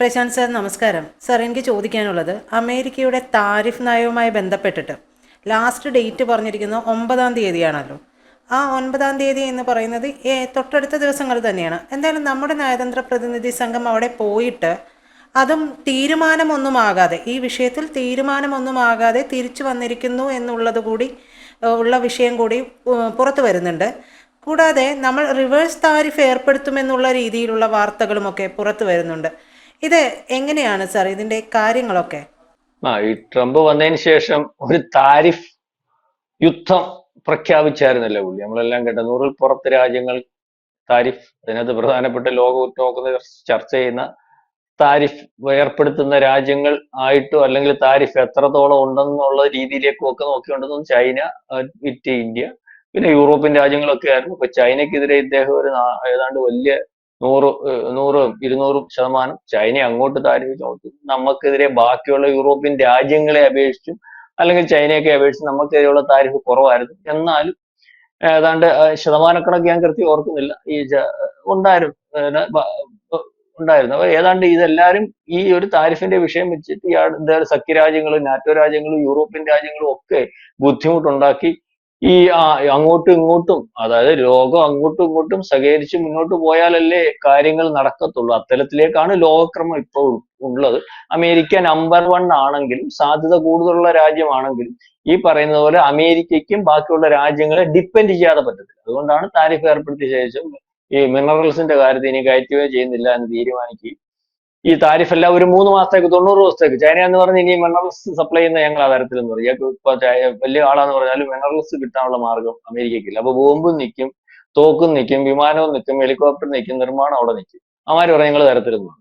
Prashant sir നമസ്കാരം. Sir എനിക്ക് ചോദിക്കാനുള്ളത് അമേരിക്കയുടെ താരിഫ് നയവുമായി ബന്ധപ്പെട്ടിട്ട് ലാസ്റ്റ് ഡേറ്റ് പറഞ്ഞിരിക്കുന്നത് ഒമ്പതാം തീയതിയാണല്ലോ. ആ ഒൻപതാം തീയതി എന്ന് പറയുന്നത് തൊട്ടടുത്ത ദിവസങ്ങൾ തന്നെയാണ്. എന്തായാലും നമ്മുടെ നയതന്ത്ര പ്രതിനിധി സംഘം അവിടെ പോയിട്ട് അതും തീരുമാനമൊന്നുമാകാതെ ഈ വിഷയത്തിൽ തീരുമാനമൊന്നുമാകാതെ തിരിച്ചു വന്നിരിക്കുന്നു എന്നുള്ളത് കൂടി ഉള്ള വിഷയം കൂടി പുറത്തു വരുന്നുണ്ട്. കൂടാതെ നമ്മൾ റിവേഴ്സ് താരിഫ് ഏർപ്പെടുത്തുമെന്നുള്ള രീതിയിലുള്ള വാർത്തകളുമൊക്കെ പുറത്തു വരുന്നുണ്ട്. ഇത് എങ്ങനെയാണ് സാർ ഇതിന്റെ കാര്യങ്ങളൊക്കെ? ആ ഈ ട്രംപ് വന്നതിന് ശേഷം ഒരു താരിഫ് യുദ്ധം പ്രഖ്യാപിച്ചായിരുന്നല്ലോ പുള്ളി? നമ്മളെല്ലാം കേട്ട നൂറിൽ പുറത്ത് രാജ്യങ്ങൾ താരിഫ് അതിനകത്ത് പ്രധാനപ്പെട്ട ലോക നോക്കുന്ന ചർച്ച ചെയ്യുന്ന താരിഫ് ഏർപ്പെടുത്തുന്ന രാജ്യങ്ങൾ ആയിട്ടോ അല്ലെങ്കിൽ താരിഫ് എത്രത്തോളം ഉണ്ടെന്നുള്ള രീതിയിലേക്കും ഒക്കെ നോക്കിയുണ്ടെന്നും ചൈന വിറ്റ് ഇന്ത്യ. പിന്നെ യൂറോപ്യൻ രാജ്യങ്ങളൊക്കെ ആയിരുന്നു. ഇപ്പൊ ചൈനക്കെതിരെ ഇദ്ദേഹം ഒരു ഏതാണ്ട് വലിയ നൂറ് നൂറും ഇരുന്നൂറും ശതമാനം ചൈന അങ്ങോട്ട് താരിഫ് ചുമത്തും നമുക്കെതിരെ ബാക്കിയുള്ള യൂറോപ്യൻ രാജ്യങ്ങളെ അപേക്ഷിച്ചും അല്ലെങ്കിൽ ചൈനയൊക്കെ അപേക്ഷിച്ച് നമുക്കെതിരെയുള്ള താരിഫ് കുറവായിരുന്നു. എന്നാലും ഏതാണ്ട് ശതമാനക്കണക്ക് ഞാൻ കൃത്യം ഓർക്കുന്നില്ല. ഈ ഉണ്ടായിരുന്നു. ഉണ്ടായിരുന്നു. അപ്പൊ ഏതാണ്ട് ഇതെല്ലാരും ഈ ഒരു താരിഫിന്റെ വിഷയം വെച്ചിട്ട് സഖ്യ രാജ്യങ്ങളും നാറ്റോ രാജ്യങ്ങളും യൂറോപ്യൻ രാജ്യങ്ങളും ഒക്കെ ബുദ്ധിമുട്ടുണ്ടാക്കി ഈ അങ്ങോട്ടും ഇങ്ങോട്ടും അതായത് ലോകം അങ്ങോട്ടും ഇങ്ങോട്ടും സഹകരിച്ച് മുന്നോട്ട് പോയാലല്ലേ കാര്യങ്ങൾ നടക്കത്തുള്ളൂ. അത്തരത്തിലേക്കാണ് ലോകക്രമം ഇപ്പോൾ ഉള്ളത്. അമേരിക്ക നമ്പർ വൺ ആണെങ്കിലും സാധ്യത കൂടുതലുള്ള രാജ്യമാണെങ്കിലും ഈ പറയുന്ന പോലെ അമേരിക്കയ്ക്കും ബാക്കിയുള്ള രാജ്യങ്ങളെ ഡിപ്പെൻഡ് ചെയ്യാതെ പറ്റത്തില്ല. അതുകൊണ്ടാണ് താരിഫ് ഏർപ്പെടുത്തിയ ശേഷം ഈ മിനറൽസിന്റെ കാര്യത്തിൽ ഇനി കയറ്റുകയോ ചെയ്യുന്നില്ല എന്ന് തീരുമാനിക്കുകയും ഈ താരിഫ് എല്ലാം ഒരു മൂന്ന് മാസത്തേക്ക് തൊണ്ണൂറ് ദിവസത്തേക്ക്. ചൈന എന്ന് പറഞ്ഞ് ഇനി മിനറൽസ് സപ്ലൈ ചെയ്യുന്ന ഞങ്ങൾ ആ തരത്തിലെന്ന് പറയും. ഇപ്പൊ വലിയ ആളാന്ന് പറഞ്ഞാലും മിനറൽസ് കിട്ടാനുള്ള മാർഗം അമേരിക്കയ്ക്കില്ല. അപ്പൊ ബോംബും നിൽക്കും തോക്കും നിൽക്കും വിമാനവും നിൽക്കും ഹെലികോപ്റ്റർ നിൽക്കും നിർമ്മാണം അവിടെ നിൽക്കും അമാര് പറയും ഞങ്ങൾ തരത്തിലെന്ന് പറഞ്ഞു.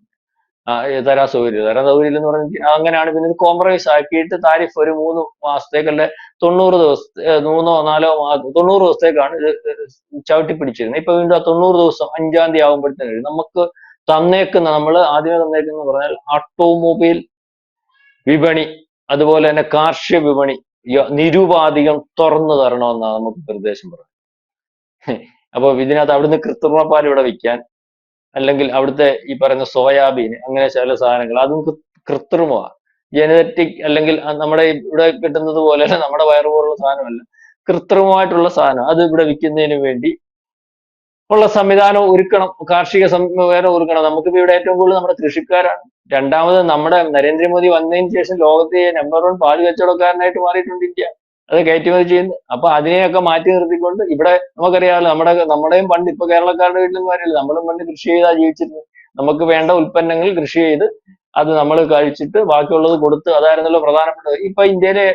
തരാ സൗകര്യം തരാ സൗകര്യം എന്ന് പറഞ്ഞ അങ്ങനെയാണ് പിന്നെ ഇത് കോംപ്രമൈസ് ആക്കിയിട്ട് താരിഫ് ഒരു മൂന്ന് മാസത്തേക്കല്ല തൊണ്ണൂറ് ദിവസ ഏ, മൂന്നോ നാലോ തൊണ്ണൂറ് ദിവസത്തേക്കാണ് ഇത് ചവിട്ടി പിടിച്ചിരുന്നത് ഇപ്പൊ വീണ്ടും ആ തൊണ്ണൂറ് ദിവസം അഞ്ചാം തീയതി ആകുമ്പോഴത്തേനും നമുക്ക് തന്നേക്കുന്ന നമ്മൾ ആദ്യമേ തന്നേക്കുന്ന പറഞ്ഞാൽ ഓട്ടോമൊബൈൽ വിപണി അതുപോലെ തന്നെ കാർഷിക വിപണി നിരുപാധികം തുറന്നു തരണമെന്നാണ് നമുക്ക് നിർദ്ദേശം പറയുന്നത്. അപ്പൊ ഇതിനകത്ത് അവിടുന്ന് കൃത്രിമ പാൽ ഇവിടെ വിൽക്കാൻ അല്ലെങ്കിൽ അവിടുത്തെ ഈ പറയുന്ന സോയാബീൻ അങ്ങനെ ചില സാധനങ്ങൾ അതും കൃത്രിമമാണ്. ജനറ്റിക് അല്ലെങ്കിൽ നമ്മുടെ ഇവിടെ കിട്ടുന്നത് പോലെ നമ്മുടെ വയറ് പോലുള്ള സാധനമല്ല കൃത്രിമമായിട്ടുള്ള സാധനം അത് ഇവിടെ വിൽക്കുന്നതിന് വേണ്ടി ഉള്ള സംവിധാനം ഒരുക്കണം കാർഷിക സംവിധാനം ഒരുക്കണം. നമുക്കിപ്പോ ഇവിടെ ഏറ്റവും കൂടുതൽ നമ്മുടെ കൃഷിക്കാരാണ്. രണ്ടാമത് നമ്മുടെ നരേന്ദ്രമോദി വന്നതിന് ശേഷം ലോകത്തെ നമ്പർ വൺ പാൽ കച്ചവടക്കാരനായിട്ട് മാറിയിട്ടുണ്ട് ഇന്ത്യ. അത് കയറ്റുമതി ചെയ്യുന്നു. അപ്പൊ അതിനെയൊക്കെ മാറ്റി നിർത്തിക്കൊണ്ട് ഇവിടെ നമുക്കറിയാമല്ലോ നമ്മുടെ നമ്മുടെയും പണ്ട് ഇപ്പൊ കേരളക്കാരുടെ വീട്ടിലും കാര്യമില്ല നമ്മളും പണ്ട് കൃഷി ചെയ്താ ജീവിച്ചിരുന്നത്. നമുക്ക് വേണ്ട ഉൽപ്പന്നങ്ങൾ കൃഷി ചെയ്ത് അത് നമ്മൾ കഴിച്ചിട്ട് ബാക്കിയുള്ളത് കൊടുത്ത് അതായിരുന്നല്ലോ പ്രധാനപ്പെട്ടത്. ഇപ്പൊ ഇന്ത്യയിലെ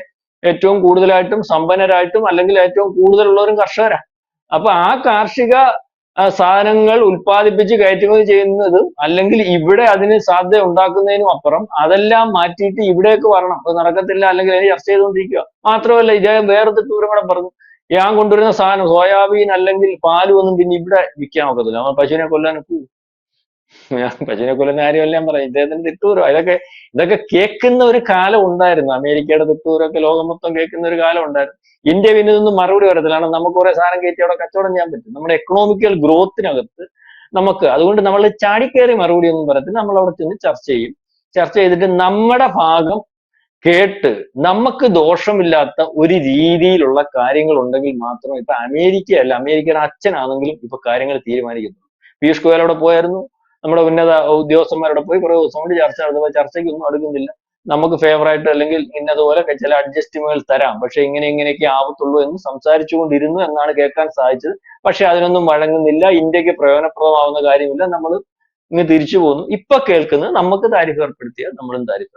ഏറ്റവും കൂടുതലായിട്ടും സമ്പന്നരായിട്ടും അല്ലെങ്കിൽ ഏറ്റവും കൂടുതലുള്ളവരും കർഷകരാണ് അപ്പൊ ആ കാർഷിക സാധനങ്ങൾ ഉൽപ്പാദിപ്പിച്ച് കയറ്റുമതി ചെയ്യുന്നതും അല്ലെങ്കിൽ ഇവിടെ അതിന് സാധ്യത ഉണ്ടാക്കുന്നതിനും അപ്പുറം അതെല്ലാം മാറ്റിയിട്ട് ഇവിടേക്ക് വരണം. അത് നടക്കത്തില്ല അല്ലെങ്കിൽ അതിന് ചർച്ച ചെയ്തുകൊണ്ടിരിക്കുക. മാത്രമല്ല ഇദ്ദേഹം വേറെ ദൂരം കൂടെ പറഞ്ഞു. ഞാൻ കൊണ്ടുവരുന്ന സാധനം സോയാബീൻ അല്ലെങ്കിൽ പാലും ഒന്നും പിന്നെ ഇവിടെ വിൽക്കാൻ ഒക്കത്തില്ല. നമ്മൾ പശുവിനെ കൊല്ലാൻ? ഞാൻ കൊല്ലുന്ന കാര്യമല്ല ഞാൻ പറയാം. ഇദ്ദേഹത്തിന് തിട്ടൂരോ? ഇതൊക്കെ ഇതൊക്കെ കേൾക്കുന്ന ഒരു കാലം ഉണ്ടായിരുന്നു. അമേരിക്കയുടെ തിട്ടൂരൊക്കെ ലോകം മൊത്തം കേൾക്കുന്ന ഒരു കാലം ഉണ്ടായിരുന്നു. ഇന്ത്യ പിന്നെ ഇതൊന്നും മറുപടി വരത്തില്ല കാരണം നമുക്ക് കുറെ സാധനം കയറ്റി അവിടെ കച്ചവടം ചെയ്യാൻ പറ്റും. നമ്മുടെ എക്കണോമിക്കൽ ഗ്രോത്തിനകത്ത് നമുക്ക് അതുകൊണ്ട് നമ്മൾ ചാടിക്കേറി മറുപടി ഒന്നും പറയത്തില്ല. നമ്മൾ അവിടെ ചെന്ന് ചർച്ച ചെയ്യും. ചർച്ച ചെയ്തിട്ട് നമ്മുടെ ഭാഗം കേട്ട് നമുക്ക് ദോഷമില്ലാത്ത ഒരു രീതിയിലുള്ള കാര്യങ്ങൾ ഉണ്ടെങ്കിൽ മാത്രം ഇപ്പൊ അമേരിക്ക അല്ല അമേരിക്കയുടെ അച്ഛനാണെങ്കിലും ഇപ്പൊ കാര്യങ്ങൾ തീരുമാനിക്കുന്നു പീയൂഷ് ഗോയൽ അവിടെ പോയായിരുന്നു. നമ്മുടെ ഉന്നത ഉദ്യോഗസ്ഥന്മാരോട് പോയി കുറെ ദിവസം കൊണ്ട് ചർച്ച നടത്തുമ്പോൾ ചർച്ചയ്ക്ക് ഒന്നും അടുക്കുന്നില്ല. നമുക്ക് ഫേവറായിട്ട് അല്ലെങ്കിൽ ഇന്നതുപോലെ ചില അഡ്ജസ്റ്റ്മെന്റ് തരാം. പക്ഷെ ഇങ്ങനെ ഇങ്ങനെയൊക്കെ ആവത്തുള്ളൂ എന്ന് സംസാരിച്ചുകൊണ്ടിരുന്നു എന്നാണ് കേൾക്കാൻ സാധിച്ചത്. പക്ഷെ അതിനൊന്നും വഴങ്ങുന്നില്ല. ഇന്ത്യയ്ക്ക് പ്രയോജനപ്രദമാവുന്ന കാര്യമില്ല. നമ്മൾ ഇങ്ങ് തിരിച്ചു പോകുന്നു ഇപ്പൊ കേൾക്കുന്നത് നമുക്ക് താരിഫ് ഏർപ്പെടുത്തിയാൽ നമ്മളും താരിഫ്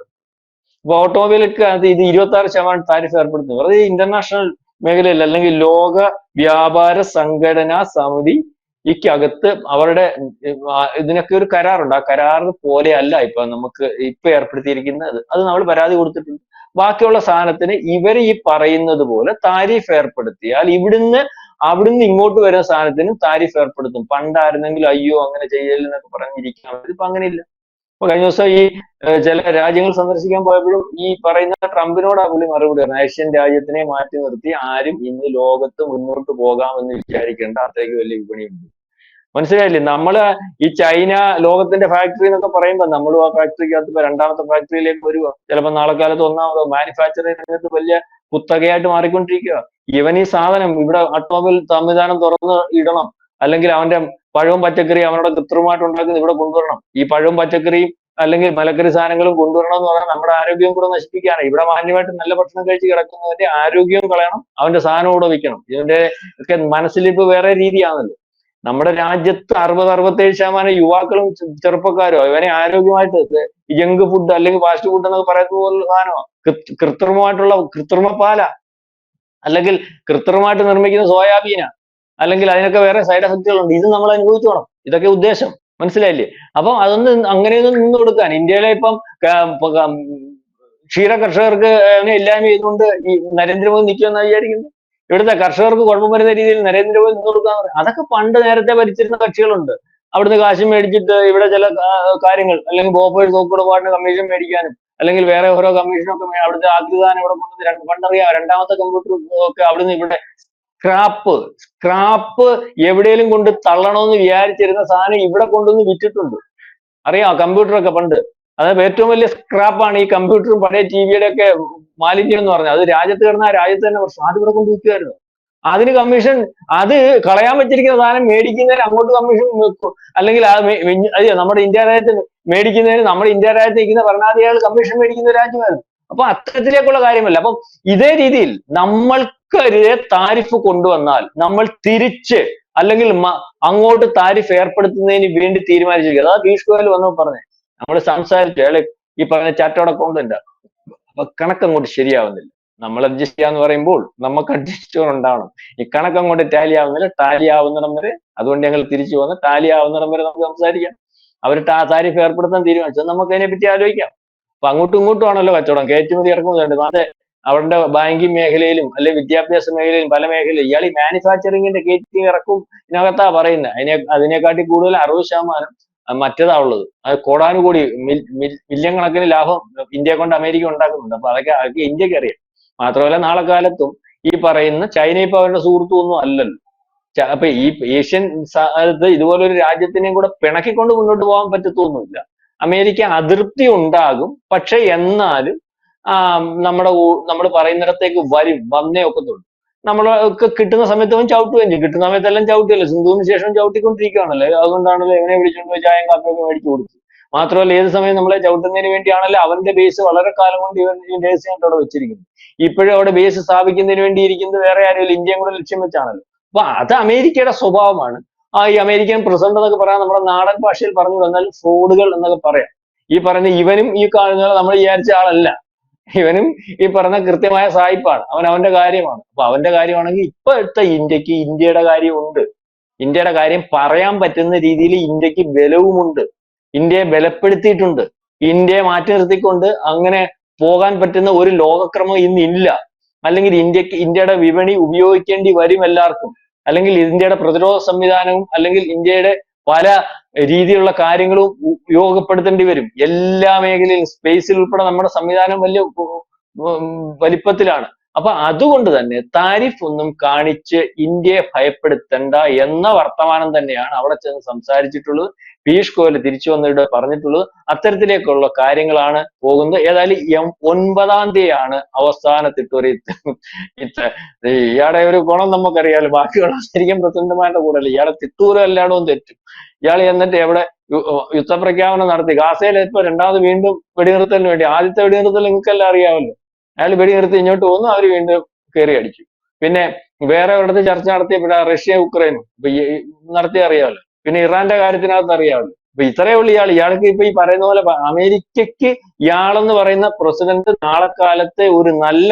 ഇപ്പൊ ഓട്ടോമൊബൈലൊക്കെ അത് ഇത് ഇരുപത്തി ആറ് ശതമാനം താരിഫ് ഏർപ്പെടുത്തുന്നു. വെറുതെ ഇന്റർനാഷണൽ മേഖലയിൽ അല്ലെങ്കിൽ ലോക വ്യാപാര സംഘടനാ സമിതി യ്ക്കകത്ത് അവരുടെ ഇതിനൊക്കെ ഒരു കരാറുണ്ട്. ആ കരാർ പോലെയല്ല ഇപ്പൊ നമുക്ക് ഇപ്പൊ ഏർപ്പെടുത്തിയിരിക്കുന്നത്. അത് നമ്മൾ പരാതി കൊടുത്തിട്ടുണ്ട്. ബാക്കിയുള്ള സാധനത്തിന് ഇവർ ഈ പറയുന്നത് പോലെ താരിഫ് ഏർപ്പെടുത്തിയാൽ ഇവിടുന്ന് അവിടുന്ന് ഇങ്ങോട്ട് വരുന്ന സാധനത്തിനും താരിഫ് ഏർപ്പെടുത്തും. പണ്ടായിരുന്നെങ്കിൽ അയ്യോ അങ്ങനെ ചെയ്യലെന്നൊക്കെ പറഞ്ഞിരിക്കാം ഇപ്പൊ അങ്ങനെയില്ല. ഇപ്പൊ കഴിഞ്ഞ ദിവസം ഈ ചില രാജ്യങ്ങൾ സന്ദർശിക്കാൻ പോയപ്പോഴും ഈ പറയുന്ന ട്രംപിനോട് പുള്ളി മറുപടി പറഞ്ഞു. ഏഷ്യൻ രാജ്യത്തിനെ മാറ്റി നിർത്തി ആരും ഇന്ന് ലോകത്ത് മുന്നോട്ട് പോകാമെന്ന് വിചാരിക്കേണ്ട അത്രയ്ക്ക് വലിയ വിപണിയുണ്ട്. മനസ്സിലായില്ലേ? നമ്മൾ ഈ ചൈന ലോകത്തിന്റെ ഫാക്ടറി എന്നൊക്കെ പറയുമ്പോൾ നമ്മളും ആ ഫാക്ടറിക്കകത്ത് രണ്ടാമത്തെ ഫാക്ടറിയിലേക്ക് വരിക ചിലപ്പോൾ നാളെ കാലത്ത് ഒന്നാമതോ മാനുഫാക്ചറിംഗ് രംഗത്ത് വലിയ കുത്തകയായിട്ട് മാറിക്കൊണ്ടിരിക്കുക ഇവൻ ഈ സാധനം ഇവിടെ ഓട്ടോമൊബൈൽ സംവിധാനം തുറന്ന് ഇടണം. അല്ലെങ്കിൽ അവന്റെ പഴവും പച്ചക്കറിയും അവനോട് കൃത്രിമമായിട്ട് ഉണ്ടാക്കുന്നത് ഇവിടെ കൊണ്ടുവരണം. ഈ പഴവും പച്ചക്കറിയും അല്ലെങ്കിൽ മലക്കറി സാധനങ്ങളും കൊണ്ടുവരണം എന്ന് പറഞ്ഞാൽ നമ്മുടെ ആരോഗ്യം കൂടെ നശിപ്പിക്കുകയാണ്. ഇവിടെ മാന്യമായിട്ട് നല്ല ഭക്ഷണം കഴിച്ച് കിടക്കുന്നതിന്റെ ആരോഗ്യവും കളയണം അവന്റെ സാധനം കൂടെ വിൽക്കണം ഇതിന്റെ ഒക്കെ മനസ്സിലിപ്പ് വേറെ രീതിയാണല്ലോ. നമ്മുടെ രാജ്യത്ത് അറുപത് അറുപത്തേഴ് ശതമാനം യുവാക്കളും ചെറുപ്പക്കാരോ ഇവനെ ആരോഗ്യമായിട്ട് ജങ്ക് ഫുഡ് അല്ലെങ്കിൽ ഫാസ്റ്റ് ഫുഡ് എന്നൊക്കെ പറയുന്ന പോലുള്ള സാധനമാണ് കൃത്രിമമായിട്ടുള്ള കൃത്രിമ പാല. അല്ലെങ്കിൽ കൃത്രിമമായിട്ട് നിർമ്മിക്കുന്ന സോയാബീന. അല്ലെങ്കിൽ അതിനൊക്കെ വേറെ സൈഡ് എഫക്റ്റുകളുണ്ട് ഇത് നമ്മൾ അനുഭവിച്ചോണം. ഇതൊക്കെ ഉദ്ദേശം. മനസ്സിലായില്ലേ? അപ്പം അതൊന്ന് അങ്ങനെയൊന്നും നിന്ന് കൊടുക്കാൻ. ഇന്ത്യയിലെ ഇപ്പം ക്ഷീര കർഷകർക്ക് എല്ലാം ചെയ്തുകൊണ്ട് ഈ നരേന്ദ്രമോദി നിൽക്കുമെന്ന് വിചാരിക്കുന്നു ഇവിടുത്തെ കർഷകർക്ക് കുഴപ്പം വരുന്ന രീതിയിൽ നരേന്ദ്രമോദി നിന്ന് കൊടുക്കാൻ അതൊക്കെ പണ്ട് നേരത്തെ ഭരിച്ചിരുന്ന കക്ഷികളുണ്ട്. അവിടുന്ന് കാശ് മേടിച്ചിട്ട് ഇവിടെ ചില കാര്യങ്ങൾ അല്ലെങ്കിൽ ബോപ്പേഴ്സ് തോക്കുടെ പാടിന് കമ്മീഷൻ മേടിക്കാനും അല്ലെങ്കിൽ വേറെ ഓരോ കമ്മീഷനൊക്കെ അവിടുത്തെ ആക്രിദാനം ഇവിടെ കൊണ്ടുവന്ന് പണ്ടറിയാം രണ്ടാമത്തെ കമ്പ്യൂട്ടർ ഒക്കെ അവിടുന്ന് ഇവിടെ സ്ക്രാപ്പ്. സ്ക്രാപ്പ് എവിടെയെങ്കിലും കൊണ്ട് തള്ളണമെന്ന് വിചാരിച്ചിരുന്ന സാധനം ഇവിടെ കൊണ്ടുവന്ന് വിറ്റിട്ടുണ്ട്. അറിയാം കമ്പ്യൂട്ടറൊക്കെ പണ്ട്. അതായത് ഏറ്റവും വലിയ സ്ക്രാപ്പാണ് ഈ കമ്പ്യൂട്ടറും പഴയ ടി വിയുടെ ഒക്കെ മാലിന്യം എന്ന് പറഞ്ഞത്. അത് രാജ്യത്ത് കിടന്ന രാജ്യത്ത് തന്നെ പ്രശ്നം. അത് ഇവിടെ കൊണ്ട് വിൽക്കുമായിരുന്നു അതിന് കമ്മീഷൻ അത് കളയാൻ വെച്ചിരിക്കുന്ന സാധനം മേടിക്കുന്നതിന് അങ്ങോട്ട് കമ്മീഷൻ അല്ലെങ്കിൽ അത് നമ്മുടെ ഇന്ത്യ രാജ്യത്ത് മേടിക്കുന്നതിന് നമ്മുടെ ഇന്ത്യ രാജ്യത്ത് നിൽക്കുന്ന ഭരണാധികാരികൾ കമ്മീഷൻ മേടിക്കുന്ന രാജ്യമായിരുന്നു. അപ്പൊ അത്തരത്തിലേക്കുള്ള കാര്യമല്ല. അപ്പം ഇതേ രീതിയിൽ നമ്മൾക്കെതിരെ താരിഫ് കൊണ്ടുവന്നാൽ നമ്മൾ തിരിച്ച് അല്ലെങ്കിൽ അങ്ങോട്ട് താരിഫ് ഏർപ്പെടുത്തുന്നതിന് വേണ്ടി തീരുമാനിച്ചിരിക്കുക. അതാ പീയൂഷ് ഗോയൽ വന്നു പറഞ്ഞത് നമ്മൾ സംസാരിച്ചു അല്ലെ ഈ പറഞ്ഞ ചാർട്ടേഡ് അപ്പൊ കണക്ക് അങ്ങോട്ട് ശരിയാവുന്നില്ല. നമ്മൾ അഡ്ജസ്റ്റ് ചെയ്യാന്ന് പറയുമ്പോൾ നമുക്ക് അഡ്ജസ്റ്റ് ഉണ്ടാവണം. ഈ കണക്ക് അങ്ങോട്ട് ടാലി ആവുന്നില്ല. ടാലി ആവുന്നിടം വരെ അതുകൊണ്ട് ഞങ്ങൾ തിരിച്ചു വന്ന് ടാലി ആവുന്നിടം വരെ നമുക്ക് സംസാരിക്കാം. അവർ താരിഫ് ഏർപ്പെടുത്താൻ തീരുമാനിച്ചത് നമുക്ക് അതിനെപ്പറ്റി ആലോചിക്കാം. അപ്പൊ അങ്ങോട്ടും ഇങ്ങോട്ടും ആണല്ലോ കച്ചവടം. കയറ്റുമതി ഇറക്കുമതി അതെ. അവരുടെ ബാങ്കിങ് മേഖലയിലും അല്ലെ വിദ്യാഭ്യാസ മേഖലയിലും പല മേഖലയിലും ഇയാൾ ഈ മാനുഫാക്ചറിങ്ങിന്റെ കയറ്റി ഇറക്കും ഇതിനകത്താ പറയുന്നത് അതിനെ അതിനെക്കാട്ടി കൂടുതൽ അറുപത് ശതമാനം മറ്റതാ ഉള്ളത്. അത് കോടാനുകൂടി മില്യൺ കണക്കിന് ലാഭം ഇന്ത്യ കൊണ്ട് അമേരിക്ക ഉണ്ടാക്കുന്നുണ്ട്. അപ്പൊ അതൊക്കെ അതൊക്കെ ഇന്ത്യയ്ക്ക് അറിയാം. മാത്രമല്ല നാളെ കാലത്തും ഈ പറയുന്ന ചൈന ഇപ്പൊ അവരുടെ സുഹൃത്തു ഒന്നും അല്ലല്ലോ അപ്പൊ ഈ ഏഷ്യൻ സ്ഥലത്ത് ഇതുപോലെ ഒരു രാജ്യത്തിനെയും കൂടെ പിണക്കിക്കൊണ്ട് മുന്നോട്ട് പോകാൻ പറ്റത്തൊന്നുമില്ല. അമേരിക്ക അതൃപ്തി ഉണ്ടാകും. പക്ഷെ എന്നാലും നമ്മുടെ നമ്മൾ പറയുന്നിടത്തേക്ക് വരും വന്നേ ഒക്കത്തുള്ളൂ. നമ്മളൊക്കെ കിട്ടുന്ന സമയത്ത് അവൻ ചവിട്ടുകയും ചെയ്യും. കിട്ടുന്ന സമയത്തെല്ലാം ചവിട്ടിയല്ലോ? സിന്ധുവിന് ശേഷം ചവിട്ടിക്കൊണ്ടിരിക്കുകയാണല്ലോ? അതുകൊണ്ടാണല്ലോ എങ്ങനെ വിളിച്ചുകൊണ്ട് പോയി ചായയും കാപ്പിയൊക്കെ മേടിച്ചു കൊടുത്തു മാത്രമല്ല ഏത് സമയം നമ്മളെ ചവിട്ടുന്നതിന് വേണ്ടിയാണല്ലോ അവന്റെ ബേസ് വളരെ കാലം കൊണ്ട് ഇവൻ ഞാൻ അവിടെ വെച്ചിരിക്കുന്നത്. ഇപ്പോഴും അവിടെ ബേസ് സ്ഥാപിക്കുന്നതിന് വേണ്ടി ഇരിക്കുന്നത് വേറെ ആരും ഇന്ത്യയും കൂടെ ലക്ഷ്യം വെച്ചാണല്ലോ. അപ്പൊ അത് അമേരിക്കയുടെ സ്വഭാവമാണ്. ആ ഈ അമേരിക്കൻ പ്രസിഡന്റ് എന്നൊക്കെ പറയാൻ നമ്മുടെ നാടൻ ഭാഷയിൽ പറഞ്ഞു വന്നാൽ ഫ്രോഡുകൾ എന്നൊക്കെ പറയാം. ഈ പറഞ്ഞ ഇവനും ഈ കാണുന്ന നമ്മൾ വിചാരിച്ച ആളല്ല. ഇവനും ഈ പറഞ്ഞ കൃത്യമായ സായിപ്പാണ്. അവൻ അവന്റെ കാര്യമാണ്. അപ്പൊ അവന്റെ കാര്യമാണെങ്കിൽ ഇപ്പോഴത്തെ ഇന്ത്യയ്ക്ക് ഇന്ത്യയുടെ കാര്യമുണ്ട്. ഇന്ത്യയുടെ കാര്യം പറയാൻ പറ്റുന്ന രീതിയിൽ ഇന്ത്യയ്ക്ക് ബലവുമുണ്ട്. ഇന്ത്യയെ ബലപ്പെടുത്തിയിട്ടുണ്ട്. ഇന്ത്യയെ മാറ്റി നിർത്തിക്കൊണ്ട് അങ്ങനെ പോകാൻ പറ്റുന്ന ഒരു ലോകക്രമം ഇന്ന് ഇല്ല അല്ലെങ്കിൽ ഇന്ത്യയ്ക്ക് ഇന്ത്യയുടെ വിപണി ഉപയോഗിക്കേണ്ടി വരും എല്ലാവർക്കും. അല്ലെങ്കിൽ ഇന്ത്യയുടെ പ്രതിരോധ സംവിധാനവും അല്ലെങ്കിൽ ഇന്ത്യയുടെ പല രീതിയിലുള്ള കാര്യങ്ങളും ഉപയോഗപ്പെടുത്തേണ്ടി വരും. എല്ലാ മേഖലയിലും സ്പേസിൽ ഉൾപ്പെടെ നമ്മുടെ സംവിധാനം വലിയ വലിപ്പത്തിലാണ്. അപ്പൊ അതുകൊണ്ട് തന്നെ താരിഫ് ഒന്നും കാണിച്ച് ഇന്ത്യയെ ഭയപ്പെടുത്തണ്ട എന്ന വർത്തമാനം തന്നെയാണ് അവിടെ ചെന്ന് സംസാരിച്ചിട്ടുള്ളത്. പീയൂഷ് ഗോയൽ തിരിച്ചു വന്നിട്ട് പറഞ്ഞിട്ടുള്ളത് അത്തരത്തിലേക്കുള്ള കാര്യങ്ങളാണ് പോകുന്നത്. ഏതായാലും എം- ഒൻപതാം തീയതിയാണ് അവസാനത്തിട്ട് ഒരു ഇയാളുടെ ഒരു ഗുണം നമുക്കറിയാലോ ബാക്കിയുള്ള ശരിക്കും പ്രസിഡന്റുമാരുടെ കൂടെ അല്ല ഇയാളെ തിട്ടൂരും എല്ലായിടവും തെറ്റും. ഇയാൾ എന്നിട്ട് എവിടെ യുദ്ധപ്രഖ്യാപനം നടത്തി. ഗാസയിൽ ഇപ്പൊ രണ്ടാമത് വീണ്ടും വെടിനിർത്തലിന് വേണ്ടി. ആദ്യത്തെ വെടിനിർത്തൽ നിങ്ങൾക്കെല്ലാം അറിയാമല്ലോ. അയാൾ വെടിനിർത്തി ഇങ്ങോട്ട് പോകുന്നു അവർ വീണ്ടും കയറി അടിച്ചു പിന്നെ വേറെ ഒരിടത്ത് ചർച്ച നടത്തിയപ്പോഴാ റഷ്യ ഉക്രൈനും നടത്തിയ അറിയാമല്ലോ. പിന്നെ ഇറാന്റെ കാര്യത്തിനകത്ത് അറിയാമല്ലോ. അപ്പൊ ഇത്രയേ ഉള്ളൂ ഇയാൾ. ഇയാൾക്ക് ഇപ്പൊ ഈ പറയുന്ന പോലെ അമേരിക്കക്ക് ഇയാളെന്ന് പറയുന്ന പ്രസിഡന്റ് നാളെ കാലത്തെ ഒരു നല്ല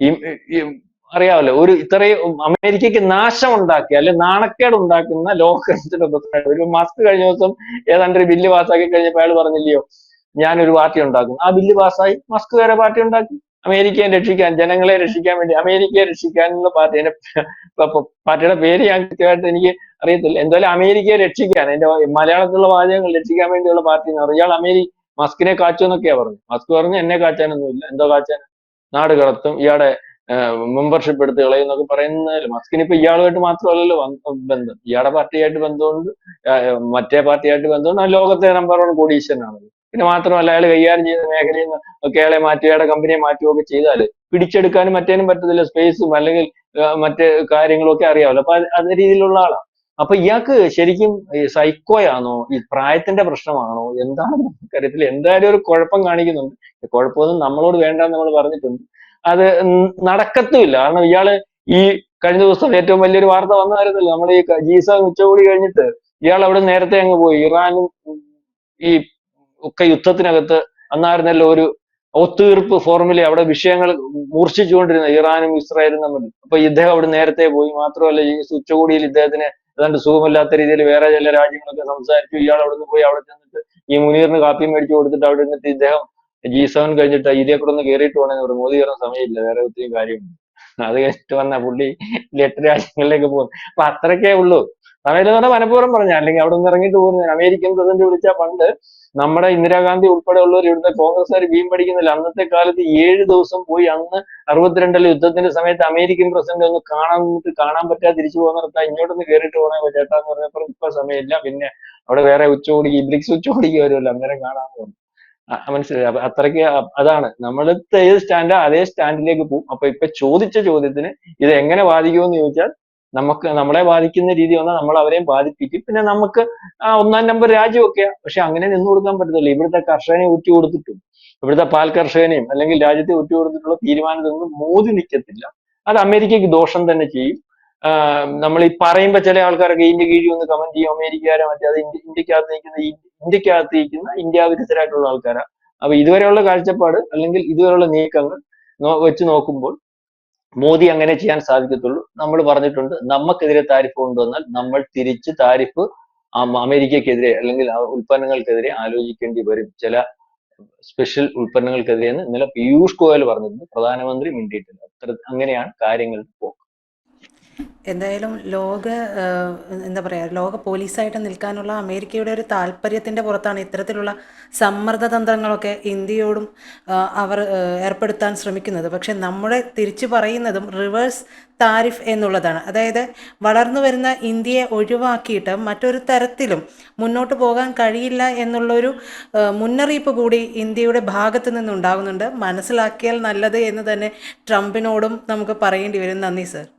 ഈ ഒരു ഇത്രയും അമേരിക്കക്ക് നാശം ഉണ്ടാക്കിയ അല്ലെ നാണക്കേട് ഉണ്ടാക്കുന്ന ലോകത്തിന്റെ പ്രസിഡന്റ് ഒരു മസ്ക് കഴിഞ്ഞ ദിവസം ഏതാണ്ട് ഒരു ബില്ല് പാസ്സാക്കി കഴിഞ്ഞപ്പോൾ അയാൾ പറഞ്ഞില്ലയോ ഞാനൊരു പാർട്ടി ഉണ്ടാക്കും ആ ബില്ല് പാസ്സായി. മസ്ക് വേറെ പാർട്ടി ഉണ്ടാക്കി. അമേരിക്കയെ രക്ഷിക്കാൻ ജനങ്ങളെ രക്ഷിക്കാൻ വേണ്ടി അമേരിക്കയെ രക്ഷിക്കാൻ എന്ന പാർട്ടി എന്റെ പ- പ- പാർട്ടിയുടെ പേര് ഞാൻ കൃത്യമായിട്ട് എനിക്ക് അറിയത്തില്ല. എന്തായാലും അമേരിക്കയെ രക്ഷിക്കാൻ എന്റെ മലയാളത്തിലുള്ള വാചകങ്ങൾ രക്ഷിക്കാൻ വേണ്ടിയുള്ള പാർട്ടി എന്ന് ഇയാൾ അമേരി മസ്കിനെ കാച്ചു എന്നൊക്കെയാ പറഞ്ഞു മസ്ക് പറഞ്ഞു എന്നെ കാച്ചാനൊന്നുമില്ല. എന്തോ കാച്ചാൻ? നാട് കടത്തും ഇയാളെ മെമ്പർഷിപ്പ് എടുത്ത് കളയുന്നൊക്കെ പറയുന്നതിൽ മസ്കിന് ഇപ്പൊ ഇയാളുമായിട്ട് മാത്രമല്ലല്ലോ ബന്ധം ഇയാളുടെ പാർട്ടിയായിട്ട് ബന്ധമുണ്ട് മറ്റേ പാർട്ടിയായിട്ട് ബന്ധമുണ്ട്. ആ ലോകത്തെ നമ്പർ വൺ കോടീശ്വരനാണ് പിന്നെ മാത്രമല്ല അയാൾ കൈകാര്യം ചെയ്യുന്ന മേഖലയിൽ നിന്ന് ഒക്കെ അയാളെ മാറ്റി അയാളുടെ കമ്പനിയെ മാറ്റുകയൊക്കെ ചെയ്താൽ പിടിച്ചെടുക്കാനും മറ്റേനും പറ്റത്തില്ല സ്പേസും അല്ലെങ്കിൽ മറ്റേ കാര്യങ്ങളൊക്കെ അറിയാമല്ലോ. അപ്പൊ അത് രീതിയിലുള്ള ആളാണ് അപ്പൊ ഇയാൾക്ക് ശരിക്കും സൈക്കോയാണോ ഈ പ്രായത്തിന്റെ പ്രശ്നമാണോ? എന്താണ് കാര്യത്തിൽ എന്തായാലും ഒരു കുഴപ്പം കാണിക്കുന്നുണ്ട്. കുഴപ്പമൊന്നും നമ്മളോട് വേണ്ട നമ്മൾ പറഞ്ഞിട്ടുണ്ട്. അത് നടക്കത്തുമില്ല. കാരണം ഇയാൾ ഈ കഴിഞ്ഞ ദിവസം ഏറ്റവും വലിയൊരു വാർത്ത വന്നായിരുന്നല്ലോ. നമ്മുടെ ഈ ജീസ ഉച്ചകൂടി കഴിഞ്ഞിട്ട് ഇയാൾ അവിടെ നേരത്തെ അങ്ങ് പോയി. ഇറാനും ഈ ഒക്കെ യുദ്ധത്തിനകത്ത് അന്നായിരുന്നല്ലോ ഒരു ഒത്തുതീർപ്പ് ഫോർമുല അവിടെ വിഷയങ്ങൾ മൂർച്ഛിച്ചുകൊണ്ടിരുന്നത് ഇറാനും ഇസ്രായേലും തമ്മിൽ. അപ്പൊ ഇദ്ദേഹം അവിടെ നേരത്തെ പോയി. മാത്രമല്ല ഈ ഉച്ചകോടിയിൽ ഇദ്ദേഹത്തിന് ഏതാണ്ട് സുഖമില്ലാത്ത രീതിയിൽ വേറെ ചില രാജ്യങ്ങളൊക്കെ സംസാരിച്ചു. ഇയാൾ അവിടെ നിന്ന് പോയി അവിടെ ചെന്നിട്ട് ഈ മുനീറിന് കാപ്പി മേടിച്ചു കൊടുത്തിട്ട് അവിടെ നിന്നിട്ട് ഇദ്ദേഹം ജി സെവൻ കഴിഞ്ഞിട്ട് ഇതിലെ കൂടെ ഒന്ന് കയറിയിട്ട് പോകണമെന്ന് പറഞ്ഞു. മോദി കയറാൻ സമയമില്ല വേറെ ഒത്തിരി കാര്യമുണ്ട്. അത് കഴിഞ്ഞിട്ട് വന്ന പുള്ളി എട്ട് രാജ്യങ്ങളിലേക്ക് പോകും. അപ്പൊ അത്രക്കേ ഉള്ളൂ. സമയത്ത് പറഞ്ഞാൽ മനഃപൂർവം പറഞ്ഞ അല്ലെങ്കിൽ അവിടെ നിന്ന് ഇറങ്ങിയിട്ട് പോകുന്ന അമേരിക്കൻ പ്രസിഡന്റ് വിളിച്ച പണ്ട് നമ്മുടെ ഇന്ദിരാഗാന്ധി ഉൾപ്പെടെയുള്ളവർ ഇവിടുത്തെ കോൺഗ്രസ്സുകാർ ഭീം പഠിക്കുന്നില്ല അന്നത്തെ കാലത്ത് ഏഴ് ദിവസം പോയി അന്ന് അറുപത്തിരണ്ടിലെ യുദ്ധത്തിന്റെ സമയത്ത് അമേരിക്കൻ പ്രസിഡന്റ് ഒന്ന് കാണാൻ കാണാൻ പറ്റാതെ തിരിച്ചു പോകുന്നിടത്താ ഇങ്ങോട്ടൊന്ന് കയറിയിട്ട് പോകണേ ചേട്ടാന്ന് പറഞ്ഞപ്പോൾ ഇപ്പൊ സമയമില്ല. പിന്നെ അവിടെ വേറെ ഉച്ചകോടി ഇബ്ലിക്സ് ഉച്ചകോടിക്ക് വരുമല്ലോ അന്നേരം കാണാൻ പോകും ആ, മനസ്സിലായി. അത്രയ്ക്ക് അതാണ്. നമ്മളത്തെ ഏത് സ്റ്റാൻഡാ അതേ സ്റ്റാൻഡിലേക്ക് പോകും അപ്പൊ ഇപ്പൊ ചോദിച്ച ചോദ്യത്തിന് ഇത് എങ്ങനെ ബാധിക്കുമെന്ന് ചോദിച്ചാൽ നമുക്ക് നമ്മളെ ബാധിക്കുന്ന രീതി വന്നാൽ നമ്മൾ അവരെയും ബാധിപ്പിക്കും. പിന്നെ നമുക്ക് ആ ഒന്നാം നമ്പർ രാജ്യമൊക്കെയാ. പക്ഷെ അങ്ങനെ നിന്ന് കൊടുക്കാൻ പറ്റത്തില്ല. ഇവിടുത്തെ കർഷകനെ ഊറ്റി കൊടുത്തിട്ടും ഇവിടുത്തെ പാൽ കർഷകനെയും അല്ലെങ്കിൽ രാജ്യത്തെ ഊറ്റി കൊടുത്തിട്ടുള്ള തീരുമാനത്തൊന്നും മോദി നിൽക്കത്തില്ല. അത് അമേരിക്കയ്ക്ക് ദോഷം തന്നെ ചെയ്യും. നമ്മൾ ഈ പറയുമ്പോൾ ചില ആൾക്കാരൊക്കെ ഇന്ത്യ കീഴിൽ ഒന്ന് കമന്റ് ചെയ്യും. അമേരിക്കക്കാരെ മറ്റേ അത് ഇന്ത്യ ഇന്ത്യക്കകത്ത് നിൽക്കുന്ന ഇന്ത്യക്കകത്ത് നിൽക്കുന്ന ഇന്ത്യ വിരുദ്ധരായിട്ടുള്ള ആൾക്കാരാണ് അപ്പൊ ഇതുവരെയുള്ള കാഴ്ചപ്പാട് അല്ലെങ്കിൽ ഇതുവരെയുള്ള നീക്കങ്ങൾ വെച്ച് നോക്കുമ്പോൾ മോദി അങ്ങനെ ചെയ്യാൻ സാധിക്കത്തുള്ളൂ. നമ്മൾ പറഞ്ഞിട്ടുണ്ട് നമുക്കെതിരെ താരിഫ് കൊണ്ടുവന്നാൽ നമ്മൾ തിരിച്ച് താരിഫ് അമേരിക്കക്കെതിരെ അല്ലെങ്കിൽ ഉൽപ്പന്നങ്ങൾക്കെതിരെ ആലോചിക്കേണ്ടി വരും. ചില സ്പെഷ്യൽ ഉൽപ്പന്നങ്ങൾക്കെതിരെ എന്ന് ഇന്നലെ പീയൂഷ് ഗോയൽ പറഞ്ഞിരുന്നു. പ്രധാനമന്ത്രി മിണ്ടിയിട്ടില്ല. അത്ര അങ്ങനെയാണ് കാര്യങ്ങൾ പോക്ക്. എന്തായാലും ലോക എന്താ പറയുക ലോക പോലീസായിട്ട് നിൽക്കാനുള്ള അമേരിക്കയുടെ ഒരു താല്പര്യത്തിന്റെ പുറത്താണ് ഇത്തരത്തിലുള്ള സമ്മർദ്ദ തന്ത്രങ്ങളൊക്കെ ഇന്ത്യയോടും അവർ ഏർപ്പെടുത്താൻ ശ്രമിക്കുന്നത്. പക്ഷെ നമ്മുടെ തിരിച്ചു പറയുന്നതും റിവേഴ്സ് താരിഫ് എന്നുള്ളതാണ്. അതായത് വളർന്നു വരുന്ന ഇന്ത്യയെ ഒഴിവാക്കിയിട്ട് മറ്റൊരു തരത്തിലും മുന്നോട്ട് പോകാൻ കഴിയില്ല എന്നുള്ളൊരു മുന്നറിയിപ്പ് കൂടി ഇന്ത്യയുടെ ഭാഗത്തു നിന്നുണ്ടാകുന്നുണ്ട്. മനസ്സിലാക്കിയാൽ നല്ലത് എന്ന് തന്നെ ട്രംപിനോടും നമുക്ക് പറയേണ്ടി വരും. നന്ദി സർ.